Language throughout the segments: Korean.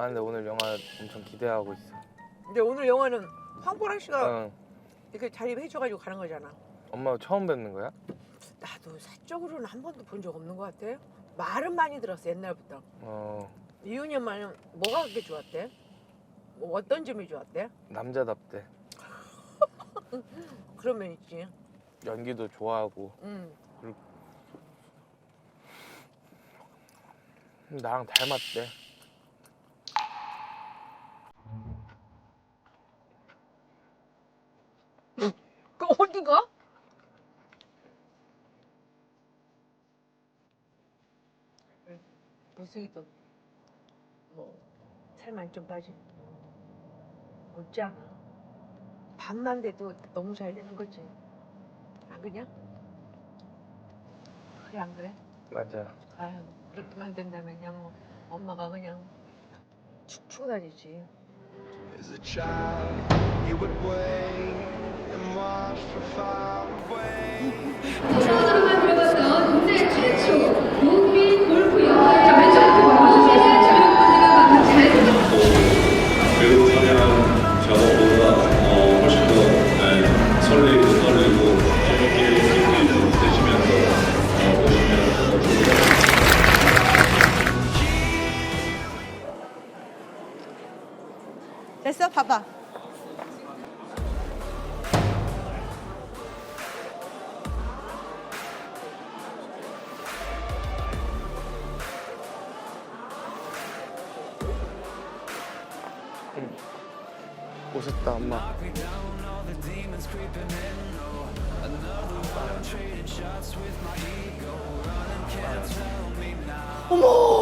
아 근데 오늘 영화 엄청 기대하고 있어. 근데 오늘 영화는 황보라 씨가 응. 이렇게 자립해줘가지고 가는 거잖아. 엄마 처음 뵙는 거야? 나도 사적으로는 한 번도 본 적 없는 것 같아. 말은 많이 들었어 옛날부터. 어 이윤이 엄마는 뭐가 그렇게 좋았대? 뭐 어떤 점이 좋았대? 남자답대. 그러면 있지. 연기도 좋아하고 응. 나랑 닮았대. 그 어디가? 무수이도 뭐 살만 좀 빠지. 못잖아. 밤만 돼도 너무 잘 되는 거지. 안 그냐? 그래 안 그래? 맞아. 아유 그렇게만 된다면 그냥 뭐 엄마가 그냥 축축 다니지. As a child, he would wait and watch 됐어? 봐봐. 멋있다 엄마. 어머,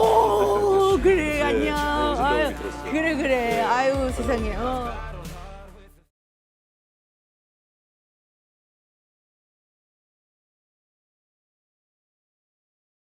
세상에. 어.